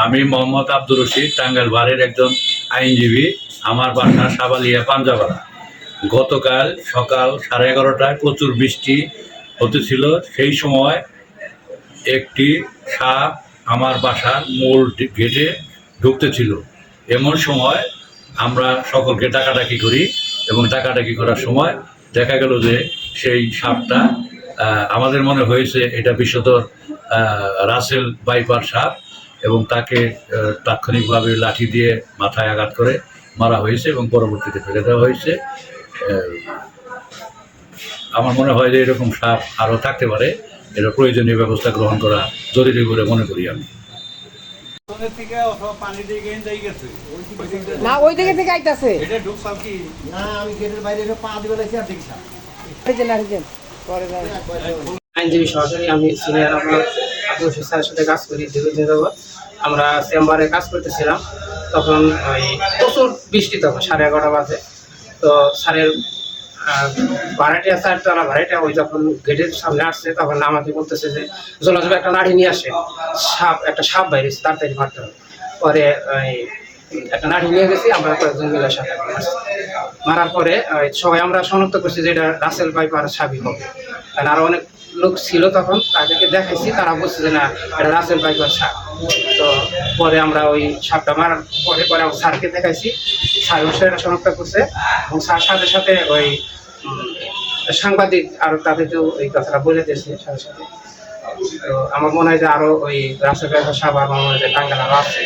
আমি মোহাম্মদ আব্দুর রশিদ, টাঙ্গাইল বারের একজন আইনজীবী, আমার বাসা সাবালিয়া, পাঞ্জাবাড়া। গতকাল সকাল সাড়ে এগারোটায় প্রচুর বৃষ্টি হতেছিল। সেই সময় একটি সাপ আমার বাসার মূল গেটে ঢুকতেছিল। এমন সময় আমরা সকলকে ডাকাডাকি করি এবং ডাকাডাকি করার সময় দেখা গেল যে সেই সাপটা আমাদের মনে হয়েছে এটা বিশ্বতর রাসেল বাইপার সাপ। এবং তাকে তাৎক্ষণিকভাবে লাঠি দিয়ে মাথায় আঘাত করে মারা হয়েছে এবং পরবর্তীতে ফেলে দেওয়া হয়েছে। আমার মনে হয় যে এরকম সাপ আরও থাকতে পারে। এটা প্রয়োজনীয় ব্যবস্থা গ্রহণ করা জরুরি বলে মনে করি আমি। না ওই দিকে থেকে আইতাছে। এটা ঢুকছাল কি? না গেটের বাইরে পা দিবে লাগছি আর। আইনজীবী সহকারী আমি সিনিয়র আমার আব্দুল সাথে কাজ করি দীর্ঘদিন আমরা চেম্বারে কাজ করতেছিলাম, তখন ওই প্রচুর বৃষ্টি তখন, সাড়ে এগারোটা বাজে। তো স্যারের ভাড়াটিয়া স্যার তারা ওই যখন গেটের সামনে আসছে, তখন আমাকে বলতেছে যে জলাজবে একটা লাঠি নিয়ে আসে। সাপ, একটা সাপ বাইরেছে তাড়াতাড়ি মারতে হবে। পরে ওই একটা লাঠি নিয়ে গেছি, আমরা কয়েকজন মিলে সাথে মারার পরে সবাই আমরা শনাক্ত করছি যে এটা রাসেল পাইপার সাবি হবে। কারণ আরও অনেক লোক ছিল তখন, তাদেরকে দেখাইছি, তারা বলছে যে, না, এটা রাসেল পাইপার সাপ। তো পরে আমরা ওই সাপটা মারার পরে পরে স্যারকে দেখাইছি। স্যার এটা শনাক্ত করছে এবং স্যার সাথে সাথে ওই সাংবাদিক আর তাদেরকেও এই কথাটা বলে দিয়েছে সাথে সাথে। তো আমার মনে হয় যে আরও ওই রাসেল পাইপার সাপ আমার মনে হয় যে টাঙ্গাল আরও আছে।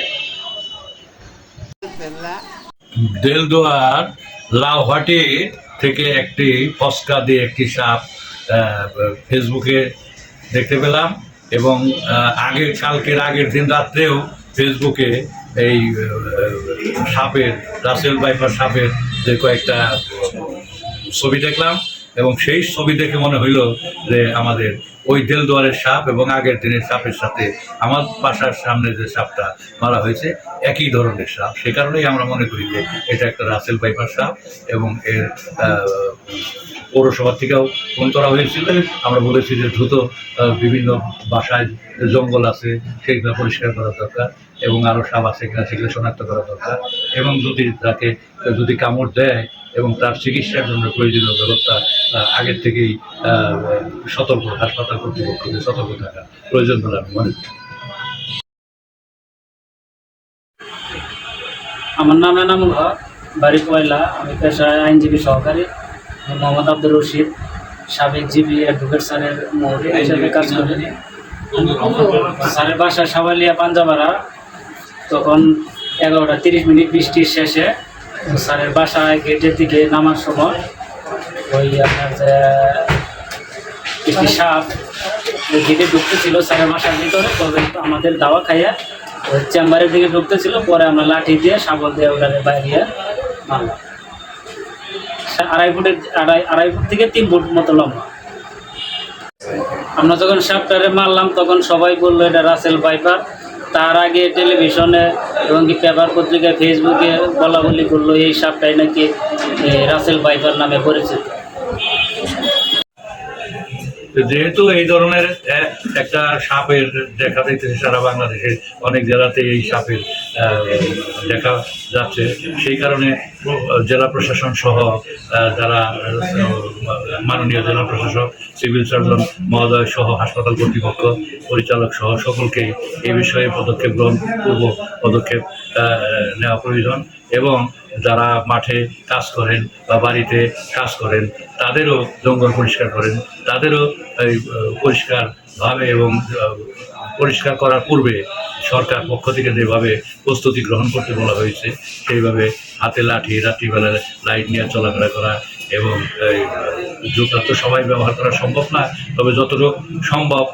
দেলদুয়ার লাউহাটি থেকে একটি ফসকা দিয়ে একটি সাপ ফেসবুকে দেখতে পেলাম। এবং আগের, কালকের, আগের দিন রাত্রেও ফেসবুকে এই সাপের, রাসেল বাইপার সাপের যে কয়েকটা ছবি দেখলাম এবং সেই ছবি দেখে মনে হইল যে আমাদের ওই দেলদুয়ারের সাপ এবং আগের দিনের সাপের সাথে আমার বাসার সামনে যে সাপটা মারা হয়েছে, একই ধরনের সাপ। সে কারণেই আমরা মনে করি যে এটা একটা রাসেল পাইপার সাপ এবং এর পৌরসভা থেকেও ফোন করা হয়েছিল। আমরা বলেছি যে দ্রুত বিভিন্ন বাসায় জঙ্গল আছে, সেইগুলো পরিষ্কার করা দরকার। এবং আরও সাপ আছে কিনা সেগুলো শনাক্ত করা দরকার। এবং যদি তাকে যদি কামড় দেয় এবং তার চিকিৎসার জন্য প্রয়োজনীয় ব্যবস্থা আগের থেকেই আহ, সতর্ক হাসপাতাল কর্তৃপক্ষকে সতর্ক থাকা প্রয়োজন বলে আমি মনে করি। আমার নাম এনামুল হক বাড়ি কয়লা আমি পেশায় আইনজীবী সহকারী মোহাম্মদ আব্দুর রশিদ সাবেক জিবি অ্যাডভোকেট স্যারের মৌরি হিসেবে কাজ করি। স্যারের বাসা সাবালিয়া পাঞ্জাবাড়া। তখন এগারোটা তিরিশ মিনিট বৃষ্টির শেষে স্যারের বাসায় গেটের দিকে নামার সময় ওই আপনার যে একটি সাপ ওই গেটে ঢুকতেছিল স্যারের বাসার ভিতরে তবে আমাদের দাওয়া খাইয়া ওই চেম্বারের দিকে ঢুকতেছিল, পরে আমরা লাঠি দিয়ে শাবল দিয়ে ওটাকে বাইরে মারলাম। আড়াই ফুটের আড়াই আড়াই ফুট থেকে তিন ফুট মতো লম্বা। আমরা যখন সাপটারে মারলাম, তখন সবাই বলল, এটা রাসেল বাইপার তার আগে টেলিভিশনে এবং কি পেপার পত্রিকায় ফেসবুকে বলা বলি করল, এই সাপটাই নাকি রাসেল বাইপার নামে পরিচিত। যেহেতু এই ধরনের একটা সাপের দেখা দিতেছে সারা বাংলাদেশে অনেক জেলাতে এই সাপের দেখা যাচ্ছে। সেই কারণে জেলা প্রশাসন সহ যারা মাননীয় জেলা প্রশাসক, সিভিল সার্জন মহোদয় সহ হাসপাতাল কর্তৃপক্ষ, পরিচালক সহ সকলকে এই বিষয়ে পদক্ষেপ গ্রহণ, পূর্ব পদক্ষেপ নেওয়া প্রয়োজন এবং যারা মাঠে কাজ করেন বা বাড়িতে কাজ করেন, তাদেরও জঙ্গল পরিষ্কার করেন, তাদেরও এই পরিষ্কারভাবে এবং পরিষ্কার করার পূর্বে সরকার পক্ষ থেকে যেভাবে প্রস্তুতি গ্রহণ করতে বলা হয়েছে, সেইভাবে হাতে লাঠি রাত্রিবেলা লাইট নিয়ে চলাফেরা করা এবং জুতা তো সবাই ব্যবহার করা সম্ভব না তবে যতটুকু সম্ভব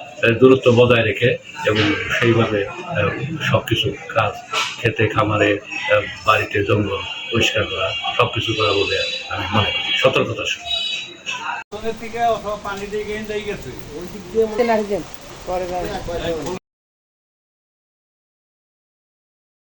দূরত্ব বজায় রেখে এবং সেইভাবে সব কিছু কাজ খেতে খামারে আহ, বাড়িতে জঙ্গল পরিষ্কার করা সব কিছু করা বলে আমি মনে করি। সতর্কতার সঙ্গে। থেকে পানি দিয়ে গেছে